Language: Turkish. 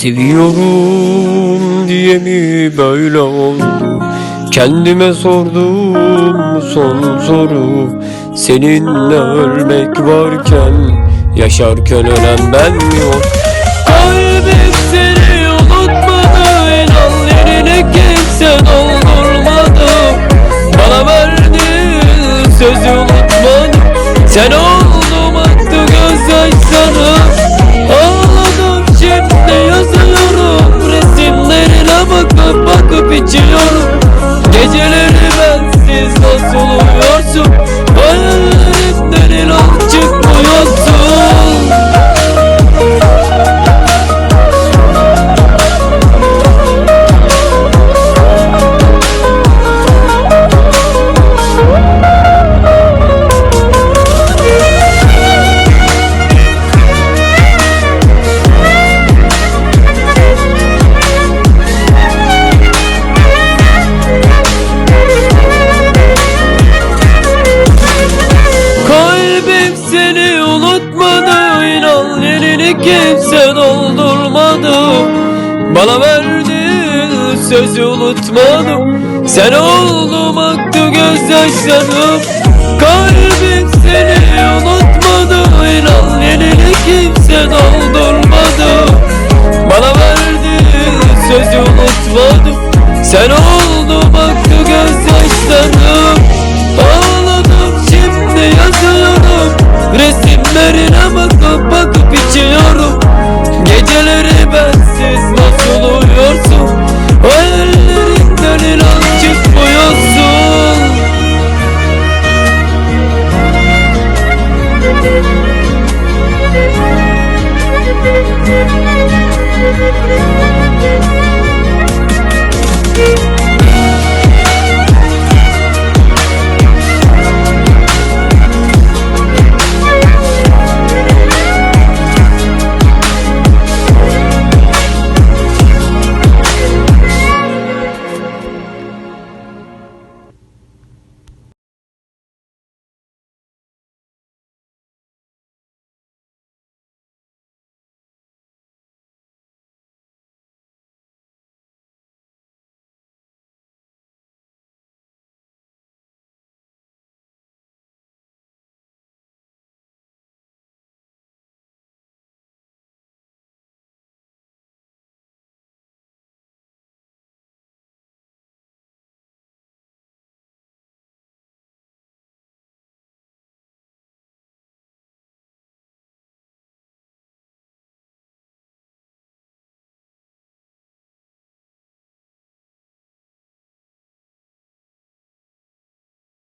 Seviyorum diye mi böyle oldu? Kendime sordum son soru. Seninle ölmek varken Yaşarken ölen ben mi o Kalbim seni unutmadı İnan kimse doldurmadı Bana verdiğin sözü unutmadım Sen oldum attı gözyaşlarım So. Kimse doldurmadı Bana verdiğin sözü unutmadım Sen oldum aktı gözyaşlarım Kalbim seni unutmadı. İnan yerini kimse doldurmadı. Bana verdiğin sözü unutmadım Sen oldum aktı gözyaşlarım Thank you.